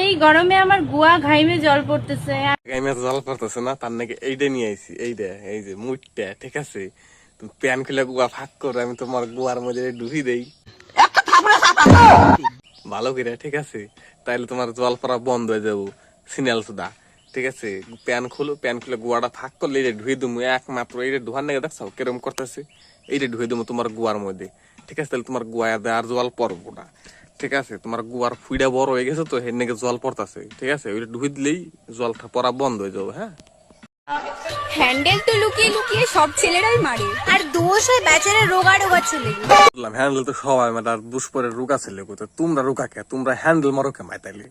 এই গরমে আমার গুয়া ঘাইমে জল পড়তেছে। গাইমে তো জল পড়তেছে না, তার নাকি এইটা নিয়ে আইছি এইটা এই যে মুটটা ঠিক আছে? তুমি প্যান খুলে গুয়া ফাঁক করে, আমি তোমার গুয়ার মধ্যে ডুবি দেই। ভালো করে ঠিক আছে? তাইলে তোমার জল পড়া বন্ধ হয়ে যাব, সিনাল সুদা, ঠিক আছে? প্যান খুলো, প্যান খুলে গুয়াটা ফাঁক করলে এইটা ধুয়ে দেবো একমাত্র এইটা ধোয়ার নাকি দেখছ কিরম করতেছে? এইটা ধুয়ে দেবো তোমার গুয়ার মধ্যে, ঠিক আছে? তাহলে তোমার গুয়া আর জল পড়ব না। ঠিক আছে তোমার গুয়ার ফুইটা বড় হয়ে গেছে তো নাকি জল পড়তাছে। ঠিক আছে ওইটা ধুয়ে দিলেই জলটা পড়া বন্ধ হয়ে যাবে হ্যাঁ? হ্যান্ডেল তো লুকিয়ে লুকিয়ে সব ছেলেরাই মারে। আর দোষ হয় বেচারা রোগা রোগা ছেলে। বললাম হ্যান্ডেল তো সবাই মানে আর দুষ্পরের রুকা ছিল তো? তোমরা রুকা কে? তোমরা হ্যান্ডেল মারো কে মাই তাইলে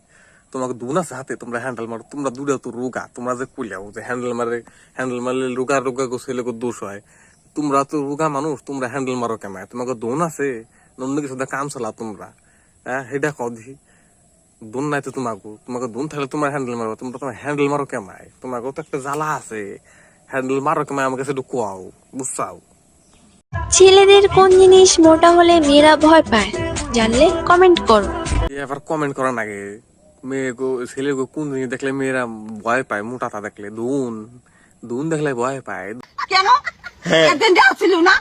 তোমাকে দুন আছে হাতে তোমরা হ্যান্ডেল মারো তোমরা দূরে তো রুকা তোমরা যে কুলিয়াও যে হ্যান্ডেল মারে হ্যান্ডেল মারলে রুকা রুকা গো ছেলে গো দোষ হয়। তোমরা তো রুকা মানুষ তোমরা হ্যান্ডেল মারো কে মাই তোমাকে দোন আছে অন্য কিছু কাম চালা তোমরা। হ্যাঁ সেটা কদি দুন নাই তো তোমাকে। তোমাকে দুন থাকলে তোমার হ্যান্ডেল মারো তোমরা তোমার হ্যান্ডেল মারো কে মাই তোমাকে তো একটা জ্বালা আছে। হ্যান্ডেল মারো কে মাই আমার কাছে একটু কোয়াও বুঝছাও? ছেলেদের কোন জিনিস মোটা হলে মেয়েরা ভয় পায় জানলে কমেন্ট করো। এ আবার কমেন্ট করার আগে মেয়ে গো ছেলে গো কোন জিনিস দেখলে মেয়েরা ভয় পায়? মোটাটা দেখলে দুন। দুন দেখলে ভয় পায়। কেন? একদিন যাচ্ছিল না?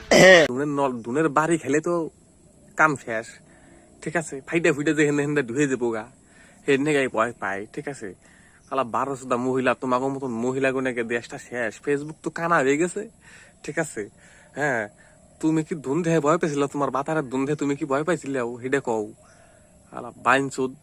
দুনের দুনের বাড়ি খেলে তো কাম শেষ। ঠিক আছে ফাইটা ফুইটা যে হেনে হেনে ধুয়ে যাব গা হেনে গাই পয় পাই ঠিক আছে। কালা বারো সুদা মহিলা, তোমাকে মতন মহিলা গুনেকে দেশটা শেষ। ফেসবুক তো কানা হয়ে গেছে, ঠিক আছে। হ্যাঁ তুমি কি ধুন্ধে ভয় পাইছিল? তোমার বাতারের ধুন্ধে তুমি কি ভয় পাইছিলে? হিডে কও। আলা বাইন চোদ।